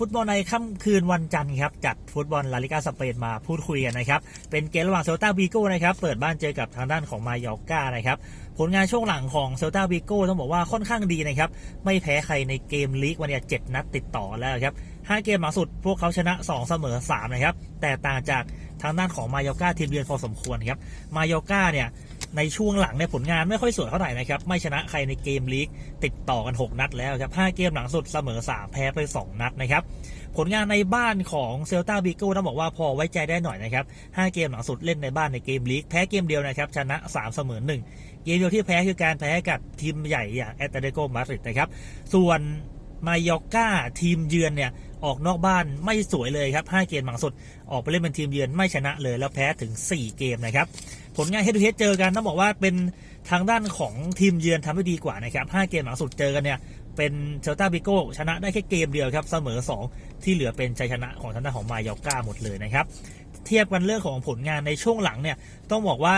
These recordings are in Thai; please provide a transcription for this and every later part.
ฟุตบอลในค่ำคืนวันจันทร์ครับจัดฟุตบอลลาลิกาสเปนมาพูดคุยกันนะครับ เป็นเกมระหว่างเซลตาบีโก้นะครับเปิดบ้านเจอกับทางด้านของมายอร์กานะครับผลงานช่วงหลังของเซลตาบีโก้ต้องบอกว่าค่อนข้างดีนะครับ ไม่แพ้ใครในเกมลีกวันนี้เจ็ดนัดติดต่อแล้วครับห้าเกมหลังสุดพวกเขาชนะ 2 เสมอ 3 นะครับ แต่ต่างจากทางด้านของมายอร์กาทีมเยือนพอสมควรครับมายอร์กาเนี่ย ในช่วงหลังเนี่ยผลงานไม่ค่อยสวยเท่าไหร่นะครับ ไม่ชนะใครในเกมลีกติดต่อกัน 6 นัดแล้วครับ 5 เกมหลังสุดเสมอ 3 แพ้ไป 2 นัดนะครับ ผลงานในบ้านของเซลตาบิโก้ต้องบอกว่าพอไว้ใจได้หน่อยนะครับ 5 เกมหลังสุดเล่นในบ้านในเกมลีกแพ้เกมเดียวนะครับ ชนะ 3 เสมอ 1 เกมเดียวที่แพ้คือการแพ้กับทีมใหญ่อย่างแอตเลติโกมาดริดนะครับ ส่วนมายอร์กาทีมเยือนเนี่ย ออกนอกบ้านไม่สวยเลยครับ 5 เกมหลังสุด ออกไปเล่นเป็นทีมเยือนไม่ชนะเลย แล้วแพ้ถึง 4 เกมนะครับ ผลงานเฮด o ูเฮดเจอกันต้องบอกว่าเป็นทางด้านของทีมเยือนทำได้ดีกว่านะครับ 5 เกมหลังสุดเจอกันเนี่ยเป็นเชลตาบิโก้ชนะได้แค่เกมเดียวครับเสมอ 2 ที่เหลือเป็นชัยชนะของทางด้านของมายอร์กาหมดเลยนะครับเทียบกันเรื่องของผลงานในช่วงหลังเนี่ยต้องบอกว่า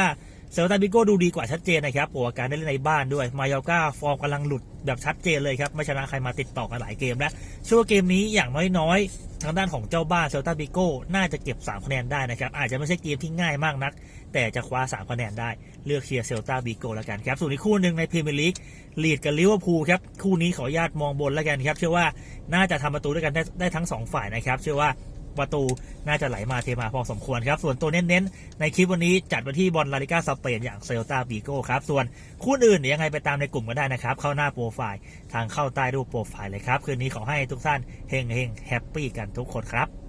เซลตาบิโก้ดูดีกว่าชัดเจนนะครับโอ้การได้เล่นในบ้านด้วย มายอร์กาฟอร์มกำลังหลุดแบบชัดเจนเลยครับ ไม่ชนะใครมาติดต่อกันหลายเกมแล้วช่วงเกมนี้อย่างน้อยๆ ทางด้านของเจ้าบ้านเซลตาบิโก้น่าจะเก็บ 3 คะแนนได้นะครับ อาจจะไม่ใช่เกมที่ง่ายมากนัก แต่จะคว้า 3 คะแนนได้ เลือกเชียร์เซลตาบิโก้แล้วกันครับ ส่วนอีกคู่หนึ่งในพรีเมียร์ลีกลีดกับลิเวอร์พูลครับ คู่นี้ขออนุญาตมองบนแล้วกันครับ เชื่อว่าน่าจะทำประตูด้วยกันได้ได้ทั้ง 2 ฝ่ายนะครับ เชื่อว่า ประตูน่าจะไหลมาเทมาพอสมควรครับ ส่วนตัวเน้นๆ ในคลิปวันนี้จัดมาที่บอลลาลิก้าสเปนอย่างเซลตาบีโก้ครับ ส่วนคู่อื่นยังไงไปตามในกลุ่มก็ได้นะครับ เข้าหน้าโปรไฟล์ทางเข้าใต้รูปโปรไฟล์เลยครับ คืนนี้ขอให้ทุกท่านเฮงเฮงแฮปปี้กันทุกคนครับ